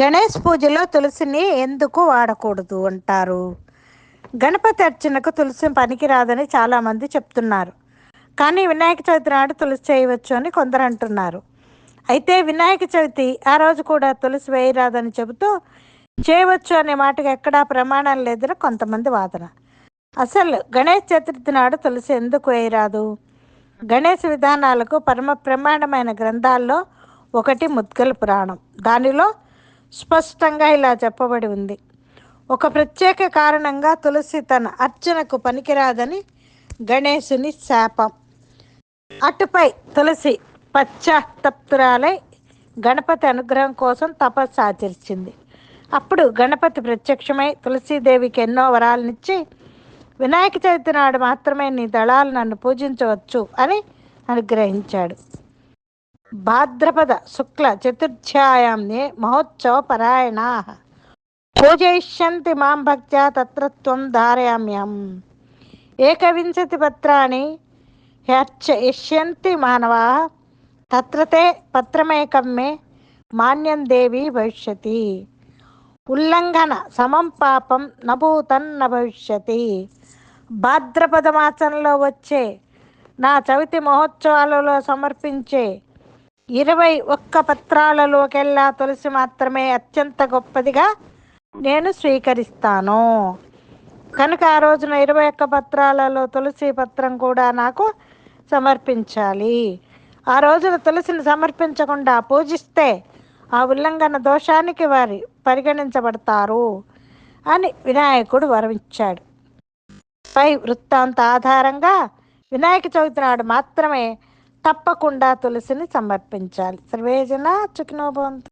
గణేష్ పూజలో తులసిని ఎందుకు వాడకూడదు అంటారు? గణపతి అర్చనకు తులసి పనికిరాదని చాలామంది చెప్తున్నారు. కానీ వినాయక చవితి నాడు తులసి చేయవచ్చు అని కొందరు అంటున్నారు. అయితే వినాయక చవితి ఆ రోజు కూడా తులసి వేయరాదని చెబుతూ చేయవచ్చు అనే మాటకు ఎక్కడా ప్రమాణం లేదని కొంతమంది వాదన. అసలు గణేష్ చతుర్థి నాడు తులసి ఎందుకు వేయరాదు? గణేష్ విధానాలకు పరమ ప్రమాణమైన గ్రంథాల్లో ఒకటి ముద్గల పురాణం. దానిలో స్పష్టంగా ఇలా చెప్పబడి ఉంది. ఒక ప్రత్యేక కారణంగా తులసి తన అర్చనకు పనికిరాదని గణేశుని శాపం. అటుపై తులసి పశ్చాత్తప్తురాలై గణపతి అనుగ్రహం కోసం తపస్సు ఆచరించింది. అప్పుడు గణపతి ప్రత్యక్షమై తులసీదేవికి ఎన్నో వరాలనిచ్చి వినాయక చవితి నాడు మాత్రమే నీ దళాలు నన్ను పూజించవచ్చు అని అనుగ్రహించాడు. భాద్రపద శుక్ల చతుర్థ్యాయామ్నే మహోత్సవ పరాయణా పూజయిష్యంతి మాం భక్త్యా తత్రత్వం ధారయామ్యం ఏకవింశతి పత్రాన్ని హ్యర్చయిష్యంతి మానవా. తత్రతే పత్రమేకం మే మాన్యం దేవి భవిష్యతి. ఉల్లంఘన సమం పాపం నభూతన్న భవిష్యతి. భాద్రపద మాసంలో వచ్చే నా చవితి మహోత్సవాలలో సమర్పించే ఇరవై ఒక్క పత్రాలలోకెల్లా తులసి మాత్రమే అత్యంత గొప్పదిగా నేను స్వీకరిస్తాను. కనుక ఆ రోజున ఇరవై ఒక్క పత్రాలలో తులసి పత్రం కూడా నాకు సమర్పించాలి. ఆ రోజున తులసిని సమర్పించకుండా పూజిస్తే ఆ ఉల్లంఘన దోషానికి వారి పరిగణించబడతారు అని వినాయకుడు వరమిచ్చాడు. పై వృత్తాంత ఆధారంగా వినాయక చవితి నాడు మాత్రమే తప్పకుండా తులసిని సమర్పించాలి. సర్వేజన చుకినోభవంతు.